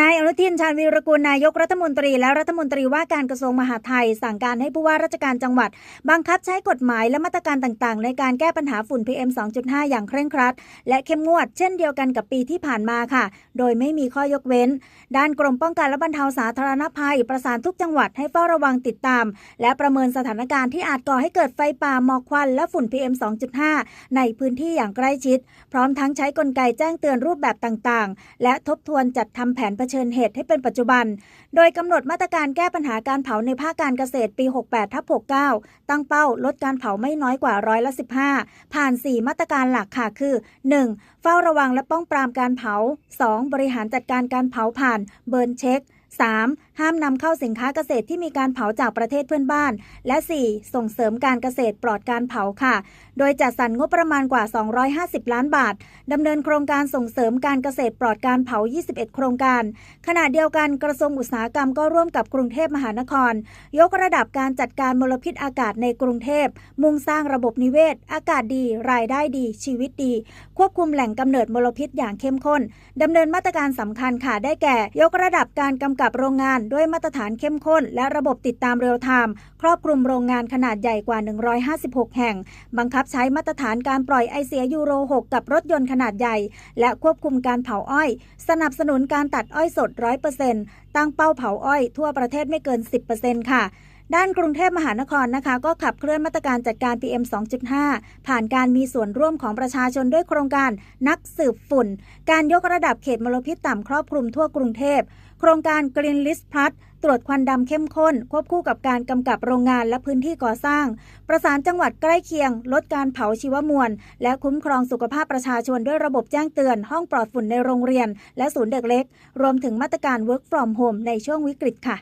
นายอนุทินชาญวีรกูลนายกรัฐมนตรีและรัฐมนตรีว่าการกระทรวงมหาดไทย สั่งการให้ผู้ว่าราชการจังหวัด บังคับใช้กฎหมายและมาตรการต่างๆ ในการแก้ปัญหาฝุ่น PM 2.5 อย่างเคร่งครัด และเข้มงวด เช่นเดียวกันกับปีที่ผ่านมาค่ะ โดยไม่มีข้อยกเว้น ด้านกรมป้องกันและบรรเทาสาธารณภัย ประสานทุกจังหวัดให้เฝ้าระวังติดตาม และประเมินสถานการณ์ที่อาจก่อให้เกิดไฟป่าหมอกควันและฝุ่น PM 2.5 ในพื้นที่อย่างใกล้ชิด พร้อมทั้งใช้กลไกแจ้งเตือนรูปแบบต่างๆ และทบทวนจัดทำแผนเผชิญเหตุให้เป็นปัจจุบัน โดยกำหนดมาตรการแก้ปัญหาการเผาในภาคการเกษตรปี 68ทับ69 ตั้งเป้าลดการเผาไม่น้อยกว่าร้อยละ 15 ผ่าน 4 มาตรการหลักค่ะคือ 1. เฝ้าระวังและป้องปรามการเผา 2. บริหารจัดการการเผาผ่านเบิร์นเช็ค 3. ห้ามนำเข้าสินค้าเกษตรที่มีการเผาจากประเทศเพื่อนบ้าน และ 4. ส่งเสริมการเกษตรปลอดการเผาค่ะ โดยจัดสรรงบประมาณกว่า 250 ล้านบาทดำเนินโครงการส่งเสริมการเกษตรปลอดการเผา 21 โครงการ ขณะเดียวกันกระทรวงอุตสาหกรรมก็ร่วมกับกรุงเทพมหานคร ยกระดับการจัดการมลพิษอากาศในกรุงเทพ มุ่งสร้างระบบนิเวศ อากาศดี รายได้ดี ชีวิตดี ควบคุมแหล่งกำเนิดมลพิษอย่างเข้มข้นดำเนินมาตรการสำคัญค่ะได้แก่ ยกระดับการกำกับับโรงงานด้วยมาตรฐานเข้มข้น และระบบติดตามเรียลไทม์ครอบคลุมโรงงานขนาดใหญ่กว่า 156 แห่ง บังคับใช้มาตรฐานการปล่อยไอเสียยูโร 6 กับรถยนต์ขนาดใหญ่ และควบคุมการเผาอ้อย สนับสนุนการตัดอ้อยสด 100%ตั้งเป้าเผาอ้อยทั่วประเทศไม่เกิน 10%ค่ะ ด้านกรุงเทพมหานครนะคะ ก็ขับเคลื่อนมาตรการจัดการ PM 2.5 ผ่านการมีส่วนร่วมของประชาชนด้วยโครงการนักสืบฝุ่น การยกระดับเขตมลพิษต่ำครอบคลุมทั่วกรุงเทพ โครงการ Green List Plus ตรวจควันดำเข้มข้น ควบคู่กับการกำกับโรงงานและพื้นที่ก่อสร้าง ประสานจังหวัดใกล้เคียง ลดการเผาชีวมวล และคุ้มครองสุขภาพประชาชนด้วยระบบแจ้งเตือน ห้องปลอดฝุ่นในโรงเรียน และศูนย์เด็กเล็ก รวมถึงมาตรการ Work from Home ในช่วงวิกฤตค่ะ